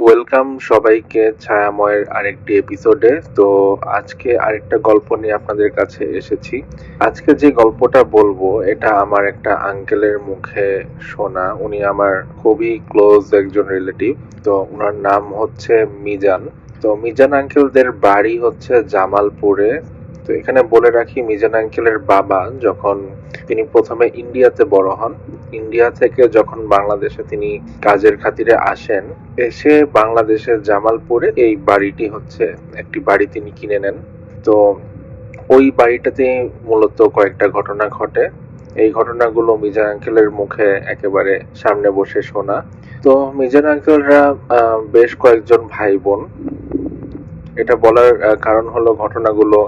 Welcome সবাইকে ছায়াময়ের আরেকটি এপিসোডে তো আজকে আরেকটা গল্প নিয়ে আপনাদের কাছে এসেছি। আজকে যে গল্পটা বলব, এটা আমার একটা আঙ্কেলের মুখে শোনা। উনি আমার খুবই ক্লোজ একজন রিলেটিভ তো ওনার নাম হচ্ছে মিজান। তো মিজান আঙ্কেলদের বাড়ি হচ্ছে জামালপুরে। তো এখানে বলে রাখি মিজান আঙ্কেলের বাবা যখন তিনি প্রথমে ইন্ডিয়াতে বড় হন, ইন্ডিয়া থেকে যখন বাংলাদেশে তিনি কাজের খাতিরে আসেন, এসে বাংলাদেশের জামালপুরে এই বাড়িটি হচ্ছে, একটি বাড়ি তিনি কিনে নেন। তো ওই বাড়িটাতে মূলত কয়েকটা ঘটনা ঘটে। এই ঘটনাগুলো মিজান আঙ্কেলের মুখে একেবারে সামনে বসে শোনা। তো মিজান আঙ্কেলরা বেশ কয়েকজন ভাই বোন এটা বলার কারণ হলো ঘটনাগুলো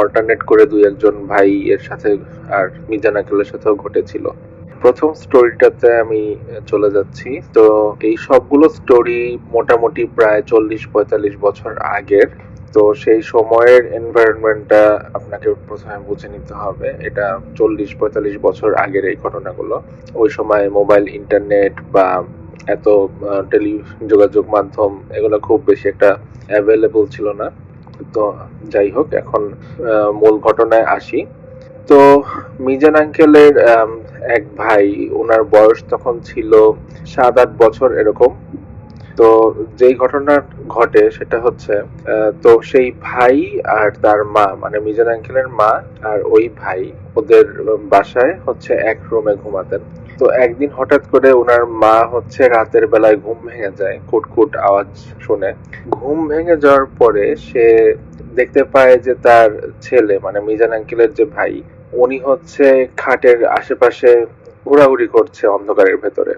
অল্টারনেট করে দুই একজন ভাই এর সাথে আর মিজান আঙ্কেলের সাথেও ঘটেছিল। প্রথম স্টোরিটাতে আমি চলে যাচ্ছি। তো এই সবগুলো স্টোরি মোটামুটি প্রায় চল্লিশ, পঁয়তাল্লিশ বছর আগের। তো সেই সময়ের এনভায়রনমেন্টটা আপনাকে প্রথমে বুঝে নিতে হবে। এটা চল্লিশ, পঁয়তাল্লিশ বছর আগের এই ঘটনাগুলো। ওই সময় মোবাইল ইন্টারনেট বা এত টেলি যোগাযোগ মাধ্যম এগুলো খুব বেশি একটা অ্যাভেলেবল ছিল না। তো যাই হোক, এখন মূল ঘটনায় আসি। তো মিজান আঙ্কেলের এক ভাই ওনার বয়স তখন ছিল সাত আট বছর এরকম। তো যেই ঘটনা ঘটে সেটা হচ্ছে তো সেই ভাই আর তার মা মানে মিজান আঙ্কেলের মা আর ওই ভাই, ওদের, বাসায় হচ্ছে এক রুমে ঘুমাতেন। তো একদিন হঠাৎ করে ওনার মা হচ্ছে রাতের বেলায় ঘুম ভেঙে যায়, কুটকুট আওয়াজ শুনে। ঘুম ভেঙে যাওয়ার পরে সে দেখতে পায় যে তার ছেলে মানে মিজান আঙ্কেলের যে ভাই, উনি হচ্ছে খাটের আশেপাশে ঘোরাঘুরি করছে অন্ধকারের ভেতরে।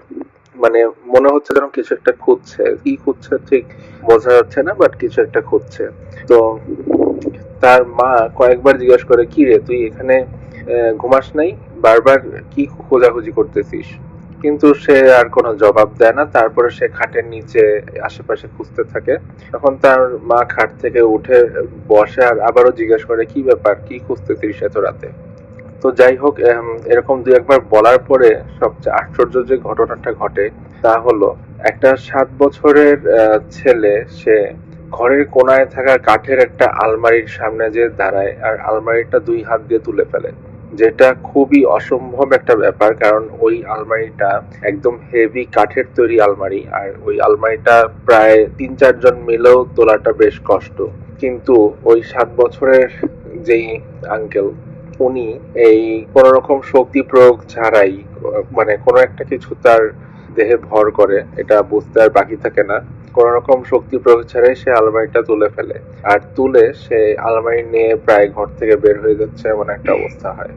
মানে মনে হচ্ছে যেন কিছু একটা খুঁজছে। কি খুঁজছে ঠিক বোঝা যাচ্ছে না বাট কিছু একটা খুঁজছে। তো তার মা কয়েকবার জিজ্ঞেস করে, কি রে, তুই এখানে ঘুমাস নাই? বারবার কি খোঁজাখুঁজি করতেছিস? কিন্তু সে আর কোনো জবাব দেয় না। তারপরে সে খাটের নিচে আশেপাশে খুঁজতে থাকে। তখন তার মা খাট থেকে উঠে বসে আর আবারও জিজ্ঞেস করে, কি ব্যাপার? কি খুঁজতেছিস এত রাতে? তো যাই হোক এরকম দু একবার বলার পরে সবচেয়ে আশ্চর্য যে ঘটনাটা ঘটে তা হলো, একটা সাত বছরের ছেলে, সে ঘরের কোনায় থাকা কাঠের একটা আলমারির সামনে যে দাঁড়ায় আর আলমারিটা দুই হাত দিয়ে তুলে ফেলে। যেটা খুবই অসম্ভব একটা ব্যাপার, কারণ ওই আলমারিটা একদম হেভি কাঠের তৈরি আলমারি, আর ওই আলমারিটা প্রায় তিন চারজন মিলেও তোলাটা বেশ কষ্ট। কিন্তু ওই সাত বছরের যেই আঙ্কেল উনি এই কোন রকম শক্তি প্রয়োগ ছাড়াই মানে কোনো একটা কিছু তার দেহে ভর করে, এটা বুঝতে আর বাকি থাকে না। কোন রকম শক্তি প্রয়োগ ছাড়াই সে আলমারিটা তুলে ফেলে। আর তুলে সে আলমারি নিয়ে প্রায় ঘর থেকে বের হয়ে যাচ্ছে এমন একটা অবস্থা হয়।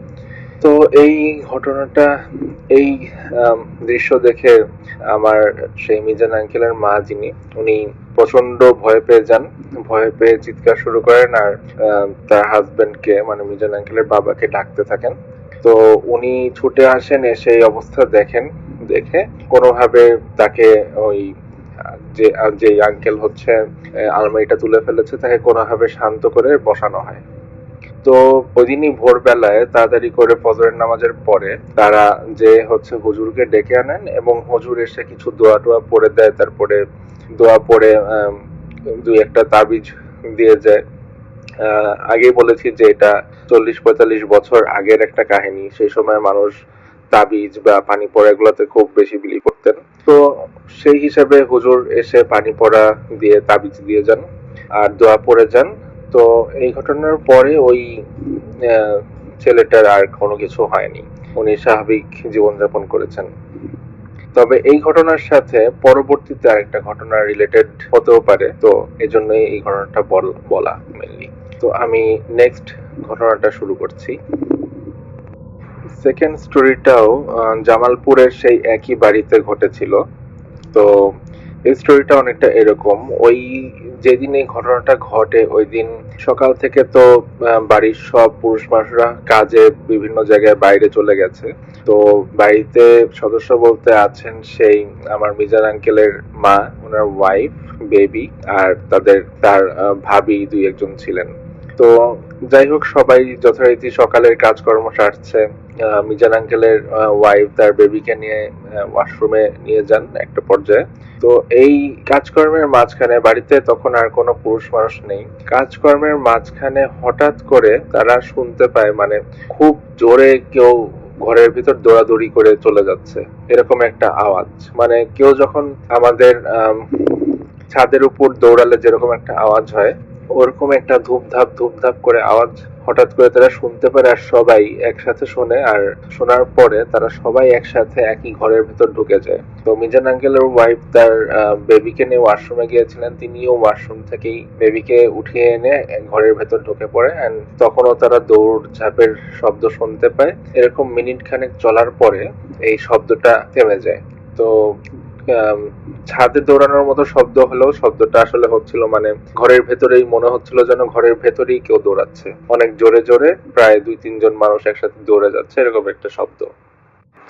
তো এই ঘটনাটা, এই দৃশ্য দেখে আমার সেই মিজান আঙ্কেলের মা যিনি, উনি প্রচণ্ড ভয় পেয়ে যান। ভয় পেয়ে চিৎকার শুরু করেন আর তার হাজবেন্ডকে মানে মিজান আঙ্কেলের বাবাকে ডাকতে থাকেন। তো উনি ছুটে আসেন, এসে এই অবস্থা দেখেন। দেখে কোনোভাবে তাকে ওই যে যে আঙ্কেল হচ্ছে আলমারিটা তুলে ফেলেছে তাকে কোনোভাবে শান্ত করে বসানো হয়। তো ওই দিনই ভোরবেলায় তাড়াতাড়ি করে ফজরের নামাজের পরে তারা যে হচ্ছে হুজুরকে ডেকে আনেন এবং হুজুর এসে কিছু দোয়া টোয়া পড়ে দেয় তারপরে দোয়া আম, দুই একটা তাবিজ দিয়ে যায়। আগেই বলেছি যে এটা চল্লিশ পঁয়তাল্লিশ বছর আগের একটা কাহিনী। সেই সময় মানুষ তাবিজ বা পানি পড়া এগুলোতে খুব বেশি বিলি করতেন। তো সেই হিসাবে হুজুর এসে পানি পড়া দিয়ে তাবিজ দিয়ে যান আর দোয়া পড়ে যান। তো এই ঘটনার পরে ওই ছেলেটার আর কোনো কিছু হয়নি। উনি স্বাভাবিক জীবনযাপন করেছেন। তবে এই ঘটনার সাথে পরবর্তীতে আরেকটা ঘটনা রিলেটেড হতেও পারে। তো এজন্যই এই ঘটনাটা বল- মেনলি তো আমি নেক্সট ঘটনাটা শুরু করছি। সেকেন্ড স্টোরিটাও জামালপুরের সেই একই বাড়িতে ঘটেছিল। তো এই স্টোরিটা অনেকটা এরকম। ওই যেদিন এই ঘটনাটা ঘটে, ওই দিন সকাল থেকে তো বাড়ির সব পুরুষ মানুষরা কাজে বিভিন্ন জায়গায় বাইরে চলে গেছে। তো বাড়িতে সদস্য বলতে আছেন সেই আমার মিজান আঙ্কেলের মা, ওনার ওয়াইফ বেবি আর তাদের, তার ভাবি দুই একজন ছিলেন। তো যাই হোক সবাই যথারীতি সকালের কাজকর্ম সারছে। মিজান আঙ্কেলের ওয়াইফ তার বেবিকে নিয়ে ওয়াশরুমে নিয়ে যান একটা পর্যায়ে। তো এই কাজকর্মের মাঝখানে বাড়িতে তখন আর কোনো পুরুষ মানুষ নেই। কাজকর্মের মাঝখানে হঠাৎ করে তারা শুনতে পায় মানে খুব জোরে কেউ ঘরের ভিতর দৌড়াদৌড়ি করে চলে যাচ্ছে। এরকম একটা আওয়াজ। মানে কেউ যখন আমাদের আম, ছাদের উপর দৌড়ালে যেরকম একটা আওয়াজ হয় ওরকম একটা ধূপধাপ ধূপধাপ করে আওয়াজ হঠাৎ করে তারা শুনতে পারে আর সবাই একসাথে শোনে আর শোনার পরে তারা সবাই একসাথে একই ঘরের ভেতর ঢুকে যায়। তো মিজান আঙ্কেলের ওয়াইফ তার বেবিকে নিয়ে ওয়াশরুমে গিয়েছিলেন। তিনিও ওয়াশরুম থেকেই বেবিকে উঠিয়ে এনে ঘরের ভেতর ঢুকে পড়ে and তখনও তারা দৌড় ঝাঁপের শব্দ শুনতে পায়। এরকম মিনিট খানেক চলার পরে এই শব্দটা থেমে যায়। তো ছাদে দৌড়ানোর মতো শব্দ হলেও শব্দটা আসলে হচ্ছিল মানে ঘরের ভেতরেই মনে হচ্ছিল যেন ঘরের ভেতরেই কেউ দৌড়াচ্ছে। অনেক জোরে জোরে প্রায় দুই তিনজন মানুষ একসাথে দৌড়ে যাচ্ছে, এরকম একটা শব্দ।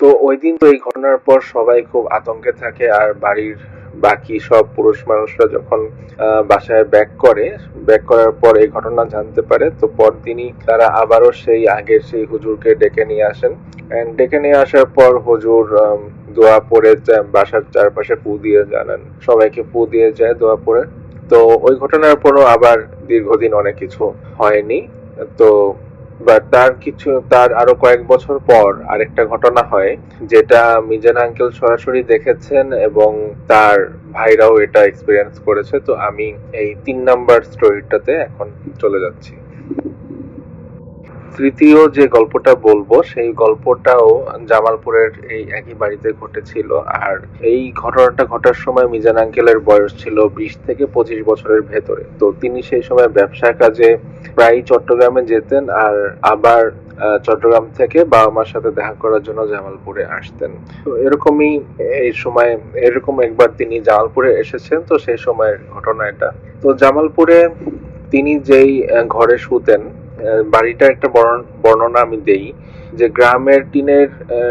তো ওই দিন তো এই ঘটনার পর সবাই খুব আতঙ্কে থাকে আর বাড়ির বাকি সব পুরুষ মানুষরা যখন বাসায় ব্যাক করে, ব্যাক করার পর এই ঘটনা জানতে পারে। তো পরদিনই তারা আবারও সেই আগের সেই হুজুরকে ডেকে নিয়ে আসেন। ডেকে নিয়ে আসার পর হুজুর দোয়া পড়ে বাসার চারপাশে ফু দিয়ে জানান। সবাইকে ফু দিয়ে যায় দোয়া পড়ে। তো ওই ঘটনার পরও আবার দীর্ঘদিন অনেক কিছু হয়নি। তো তার কিছু, তার আরও কয়েক বছর পর আরেকটা ঘটনা হয়, যেটা মিজান আঙ্কেল সরাসরি দেখেছেন এবং তার ভাইরাও এটা এক্সপিরিয়েন্স করেছে। তো আমি এই তিন নাম্বার স্টোরিটাতে এখন চলে যাচ্ছি। তৃতীয় যে গল্পটা বলব, সেই গল্পটাও জামালপুরের এই একই বাড়িতে ঘটেছিল। আর এই ঘটনাটা ঘটার সময় মিজান আঙ্কেলের বয়স ছিল বিশ থেকে পঁচিশ বছরের ভেতরে। তো তিনি সেই সময় ব্যবসা কাজে প্রায় চট্টগ্রামে যেতেন আর আবার চট্টগ্রাম থেকে বাবা মার সাথে দেখা করার জন্য জামালপুরে আসতেন। তো এরকমই এই সময়, এরকম একবার তিনি জামালপুরে এসেছেন, তো সেই সময়ের ঘটনা এটা। তো জামালপুরে তিনি যেই ঘরে শুতেন বাড়িটার একটা বর্ণ- বর্ণনা আমি দেই, যে গ্রামের টিনের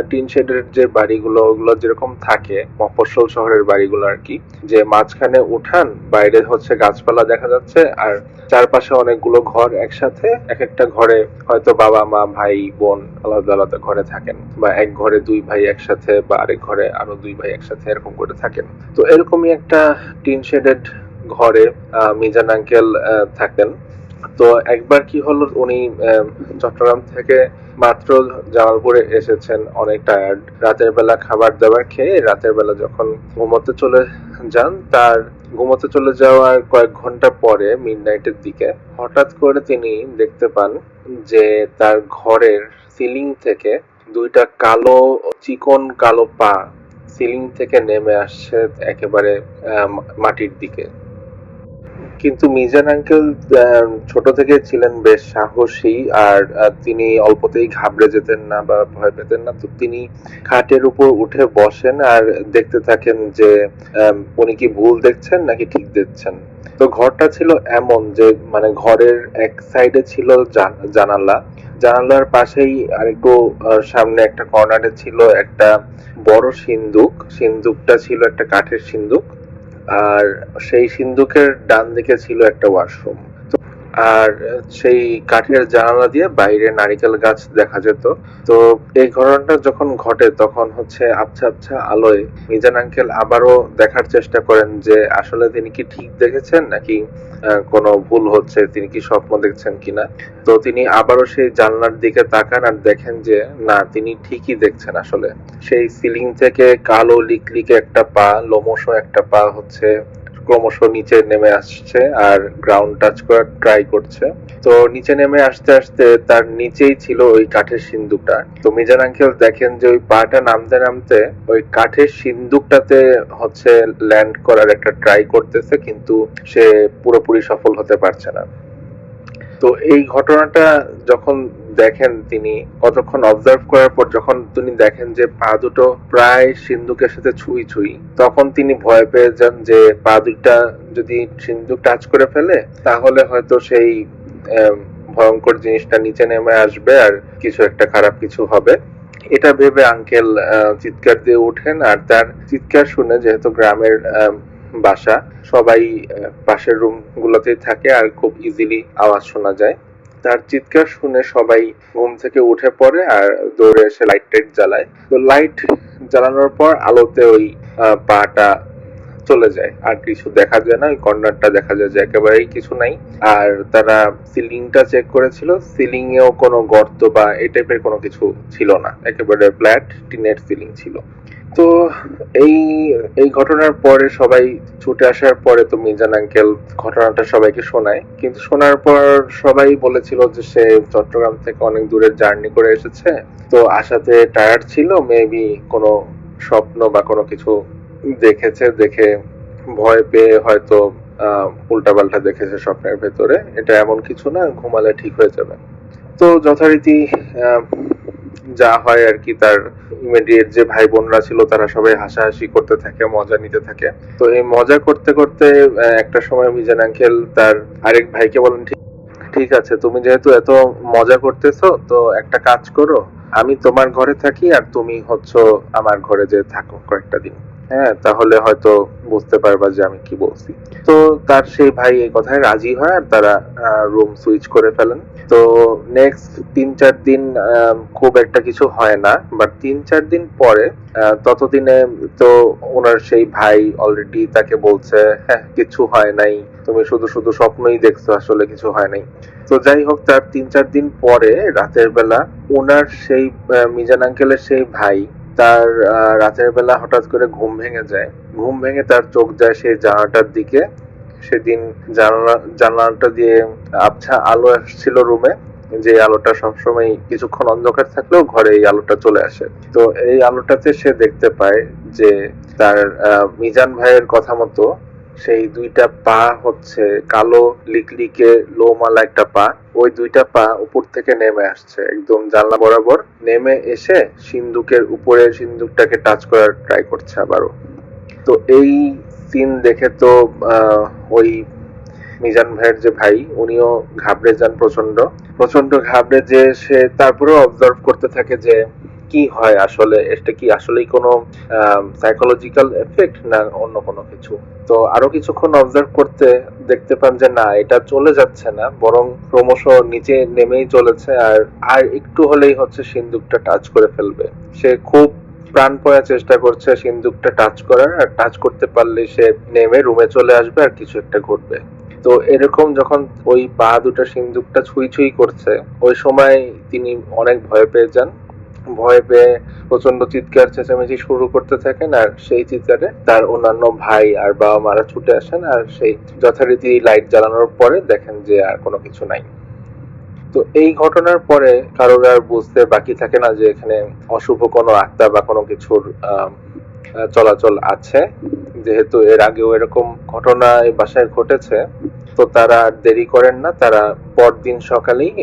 টিন শেডের যে বাড়িগুলো, ওগুলো যেরকম থাকে, মফস্বল শহরের বাড়িগুলো আর কি, যে মাঝখানে উঠান, বাইরে হচ্ছে গাছপালা দেখা যাচ্ছে, আর চারপাশে অনেকগুলো ঘর একসাথে এক একটা ঘরে হয়তো বাবা, মা, ভাই, বোন আলাদা আলাদা ঘরে থাকেন, বা এক ঘরে দুই ভাই একসাথে, বা আরেক ঘরে আরও দুই ভাই একসাথে এরকম করে থাকেন। তো এরকমই একটা টিন শেডেড ঘরে মিজান আঙ্কেল থাকেন। তো একবার কি হলো, উনি চট্টগ্রাম থেকে মাত্র জামালপুরে এসেছেন অনেক টায়ার্ড রাতের বেলা খাবার দাবার খেয়ে রাতের বেলা যখন ঘুমোতে চলে যান, তার ঘুমোতে চলে যাওয়ার কয়েক ঘণ্টা পরে মিডনাইটের দিকে হঠাৎ করে তিনি দেখতে পান যে তার ঘরের সিলিং থেকে দুইটা কালো, চিকন কালো পা সিলিং থেকে নেমে আসছে একেবারে মাটির দিকে। কিন্তু মিজান আঙ্কেল ছোট থেকে ছিলেন বেশ সাহসী আর তিনি অল্পতেই ঘাবড়ে যেতেন না বা ভয় পেতেন না। তো তিনি খাটের উপর উঠে বসেন আর দেখতে থাকেন যে উনি কি ভুল দেখছেন নাকি ঠিক দেখছেন। তো ঘরটা ছিল এমন যে মানে ঘরের এক সাইডে ছিল জান- জানালা। জানালার পাশেই আরেকটু সামনে একটা কর্নারে ছিল একটা বড় সিন্দুক। সিন্দুকটা ছিল একটা কাঠের সিন্দুক। আর সেই সিন্দুকের ডান দিকে ছিল একটা ওয়াশরুম আর সেই কাঠের জানালা দিয়ে বাইরে নারিকেল গাছ দেখা যেত। তো এই ঘটনাটা যখন ঘটে, তখন হচ্ছে আবছা আবছা আলোয় মিজান আঙ্কেল আবারও দেখার চেষ্টা করেন যে আসলে তিনি কি ঠিক দেখেছেন নাকি কোনো ভুল হচ্ছে, তিনি কি স্বপ্ন দেখছেন কিনা। তো তিনি আবারও সেই জানলার দিকে তাকান আর দেখেন যে, না, তিনি ঠিকই দেখছেন আসলে। সেই সিলিং থেকে কালো লিকলিকে একটা পা লোমশ একটা পা হচ্ছে ক্রমশ নিচে নেমে আসছে আর গ্রাউন্ড টাচ করার ট্রাই করছে। তো নিচে নেমে আসতে আসতে তার নিচেই ছিল ওই কাঠের সিন্দুকটা। তো মিজান আঙ্কেল দেখেন যে ওই পাটা নামতে নামতে ওই কাঠের সিন্দুকটাতে হচ্ছে ল্যান্ড করার একটা ট্রাই করতেছে, কিন্তু সে পুরোপুরি সফল হতে পারছে না। তো এই ঘটনাটা যখন দেখেন তিনি কতক্ষণ অবজার্ভ করার পর যখন তিনি দেখেন যে পা দুটো প্রায় সিন্ধুকের সাথে ছুঁই ছুঁই, তখন তিনি ভয় পেয়ে যান যে পা দুটা যদি সিন্ধুক টাচ করে ফেলে, তাহলে হয়তো সেই ভয়ঙ্কর জিনিসটা নিচে নেমে আসবে আর কিছু একটা খারাপ কিছু হবে। এটা ভেবে আঙ্কেল চিৎকার দিয়ে উঠেন আর তার চিৎকার শুনে যেহেতু গ্রামের বাসা, সবাই পাশের রুম গুলোতেই থাকে আর খুব ইজিলি আওয়াজ শোনা যায়। তার চিৎকার শুনে সবাই ঘুম থেকে উঠে পড়ে আর দৌড়ে এসে লাইট টাইট জ্বালায়। তো লাইট জ্বালানোর পর আলোতে ওই পাটা চলে যায়। আর কিছু দেখা যায় না, ওই কর্নারটা দেখা যায় যে একেবারেই কিছু নাই। আর তারা সিলিংটা চেক করেছিল সিলিং এও কোনো গর্ত বা এই টাইপের কোনো কিছু ছিল না। একেবারে ফ্ল্যাট টিনের সিলিং ছিল। তো এই এই ঘটনার পরে সবাই ছুটে আসার পরে তো মিজান আঙ্কেল ঘটনাটা সবাইকে শোনায়। কিন্তু শোনার পর সবাই বলেছিল যে সে চট্টগ্রাম থেকে অনেক দূরের জার্নি করে এসেছে। তো আসাতে টায়ার্ড ছিল মেবি কোনো স্বপ্ন বা কোনো কিছু দেখেছে, দেখে ভয় পেয়ে হয়তো উল্টা পাল্টা দেখেছে স্বপ্নের ভেতরে। এটা এমন কিছু না, ঘুমালে ঠিক হয়ে যাবে। তো যথারীতি যা হয় আর কি তার ইমিডিয়েট যে ভাই বোনরা ছিল তারা সবাই হাসাহাসি করতে থাকে, মজা নিতে থাকে। তো এই মজা করতে করতে একটা সময় মিজান আঙ্কেল তার আরেক ভাইকে বলেন, ঠিক ঠিক আছে, তুমি যেহেতু এত মজা করতেছো, তো একটা কাজ করো। আমি তোমার ঘরে থাকি আর তুমি হচ্ছে আমার ঘরে যে থাকো কয়েকটা দিন। হ্যাঁ তাহলে হয়তো বুঝতে পারবা যে আমি কি বলছি। তো তার সেই ভাই এই কথায় রাজি হয় আর তারা রুম সুইচ করে ফেলেন। তো নেক্সট তিন চার দিন খুব একটা কিছু হয় না বাট তিন চার দিন পরে ততদিনে তো ওনার সেই ভাই অলরেডি তাকে বলছে হ্যাঁ কিছু হয় নাই, তুমি শুধু শুধু স্বপ্নই দেখছ, আসলে কিছু হয় নাই। তো যাই হোক, তার তিন চার দিন পরে, রাতের বেলা, ওনার সেই মিজান আঙ্কেলের সেই ভাই তার রাতের বেলা হঠাৎ করে ঘুম ভেঙে যায়। ঘুম ভেঙে তার চোখ যায় সেই জানালাটার দিকে। সেদিন জানালা, জানালাটা দিয়ে আবছা আলো আসছিল রুমে, যে আলোটা সবসময় কিছুক্ষণ অন্ধকার থাকলেও ঘরে এই আলোটা চলে আসে। তো এই আলোটাতে সে দেখতে পায় যে তার মিজান ভাইয়ের কথা মতো সেই দুইটা পা হচ্ছে কালো লিকলিকে লোমালা একটা পা। ওই দুইটা পা উপর থেকে নেমে আসছে, একদম জানলা বরাবর। নেমে এসে সিন্দুকের উপরে সিন্দুকটাকে টাচ করার ট্রাই করছে আবারও। তো এই সিন দেখে তো ওই মিজান ভাইয়ের যে ভাই, উনিও ঘাবড়ে যান প্রচণ্ড প্রচণ্ড ঘাবড়ে যে সে তারপরেও অবজার্ভ করতে থাকে যে কি হয় আসলে? এটা কি আসলেই কোনো সাইকোলজিক্যাল এফেক্ট না অন্য কোনো কিছু? তো আরও কিছুক্ষণ অবজার্ভ করতে দেখতে পান যে না, এটা চলে যাচ্ছে না, বরং ক্রমশ নিচে নেমেই চলেছে আর আর একটু হলেই হচ্ছে সিন্দুকটা টাচ করে ফেলবে। সে খুব প্রাণ প্রাণপয়া চেষ্টা করছে সিন্দুকটা টাচ করার, আর টাচ করতে পারলে সে নেমে রুমে চলে আসবে আর কিছু একটা ঘটবে। তো এরকম যখন ওই পা দুটো সিন্দুকটা ছুঁই ছুঁই করছে, ওই সময় তিনি অনেক ভয় পেয়ে যান। ভয় পেয়ে প্রচণ্ড চিৎকার, চেঁচামেচি শুরু করতে থাকেন আর সেই চিৎকারে তার অন্যান্য ভাই আর বাবা মারা ছুটে আসেন আর সেই যথারীতি লাইট জ্বালানোর পরে দেখেন যে আর কোনো কিছু নাই। তো এই ঘটনার পরে কারোর আর বুঝতে বাকি থাকে না যে এখানে অশুভ কোনো আত্মা বা কোনো কিছুর চলাচল আছে। যেহেতু এর আগেও এরকম ঘটনা এই বাসায় ঘটেছে, তো তারা আর দেরি করেন না। তারা পরদিন সকালেই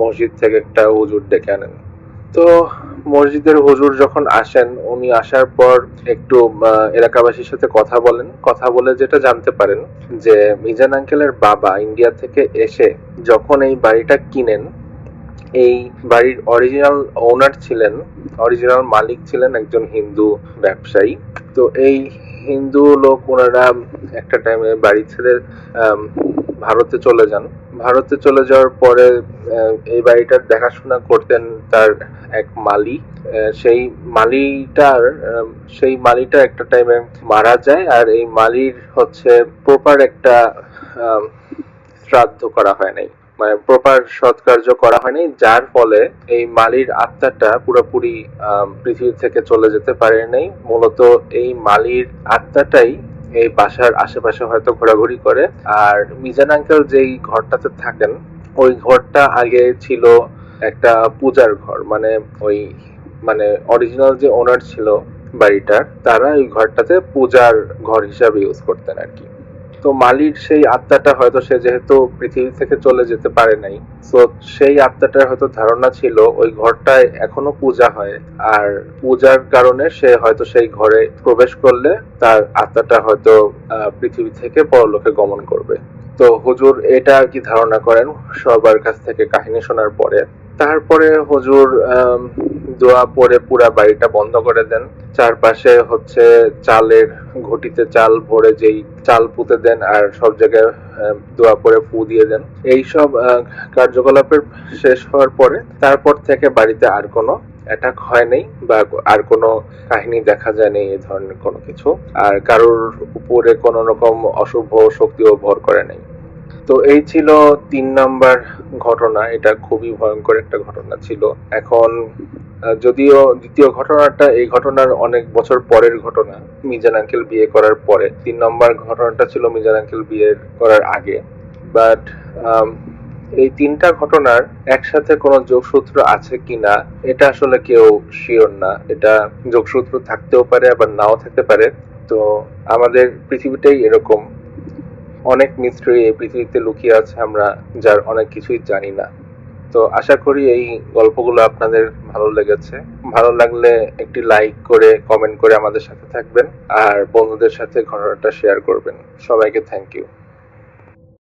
মসজিদ থেকে একটা হুজুর ডেকে আনেন। তো মসজিদের হুজুর যখন আসেন, উনি আসার পর একটু এলাকাবাসীর সাথে কথা বলেন। কথা বলে যেটা জানতে পারেন যে, মিজান আঙ্কেলের বাবা ইন্ডিয়া থেকে এসে যখন এই বাড়িটা কিনেন, এই বাড়ির অরিজিনাল ওনার ছিলেন, অরিজিনাল মালিক ছিলেন একজন হিন্দু ব্যবসায়ী। তো এই হিন্দু লোক ওনারা একটা টাইমে বাড়ি ছেড়ে ভারতে চলে যান। ভারতে চলে যাওয়ার পরে এই বাড়িটার দেখাশোনা করতেন তার এক মালি। সেই মালিটার সেই মালিটা একটা টাইমে মারা যায় আর এই মালির হচ্ছে প্রপার একটা শ্রাদ্ধ করা হয় নাই। মানে প্রপার সৎকার্য করা হয়নি যার ফলে এই মালির আত্মাটা পুরোপুরি পৃথিবী থেকে চলে যেতে পারে নাই। মূলত এই মালির আত্মাটাই এই বাসার আশেপাশে হয়তো ঘোরাঘুরি করে। আর মিজান আঙ্কেল যেই ঘরটাতে থাকেন, ওই ঘরটা আগে ছিল একটা পূজার ঘর। মানে ওই মানে অরিজিনাল যে ওনার ছিল বাড়িটার, তারা ওই ঘরটাতে পূজার ঘর হিসাবে ইউজ করতেন আর কি। তো মালির সেই আত্মাটা হয়তো সে যেহেতু পৃথিবী থেকে চলে যেতে পারে নাই, তো সেই আত্মাটার হয়তো ধারণা ছিল ওই ঘরটায় এখনও পূজা হয়, আর পূজার কারণে সে হয়তো সেই ঘরে প্রবেশ করলে তার আত্মাটা হয়তো পৃথিবী থেকে পরলোকে গমন করবে। তো হুজুর এটা আর কি ধারণা করেন সবার কাছ থেকে কাহিনী শোনার পরে? তারপরে হুজুর দোয়া পরে পুরা বাড়িটা বন্ধ করে দেন। চারপাশে হচ্ছে চালের ঘটিতে চাল ভরে যেই চাল পুঁতে দেন আর সব জায়গায় দোয়া করে ফু দিয়ে দেন। এই সব কার্যকলাপের শেষ হওয়ার পরে তারপর থেকে বাড়িতে আর কোনো অ্যাটাক হয়নি বা আর কোনো কাহিনী দেখা যায়নি এই ধরনের কোনো কিছু। আর কারোর উপরে কোনো রকম অশুভ শক্তিও ভর করে নাই। তো এই ছিল তিন নাম্বার ঘটনা। এটা খুবই ভয়ঙ্কর একটা ঘটনা ছিল। এখন যদিও দ্বিতীয় ঘটনাটা, এই ঘটনার অনেক বছর পরের ঘটনা, মিজান আঙ্কেল বিয়ে করার পরে। তিন নম্বর ঘটনাটা ছিল মিজান আঙ্কেল বিয়ে করার আগে। বাট এই তিনটা ঘটনার একসাথে কোনো যোগসূত্র আছে কিনা, এটা আসলে কেউ শিওর না। এটা যোগসূত্র থাকতেও পারে, আবার নাও থাকতে পারে। তো আমাদের পৃথিবীটাই এরকম। অনেক মিস্ট্রি এই পৃথিবীতে লুকিয়ে আছে আমরা, যার অনেক কিছুই জানি না। তো আশা করি এই গল্পগুলো আপনাদের ভালো লেগেছে। ভালো লাগলে একটি লাইক করে কমেন্ট করে আমাদের সাথে থাকবেন। আর বন্ধুদের সাথে ঘটনাটা শেয়ার করবেন। সবাইকে থ্যাংক ইউ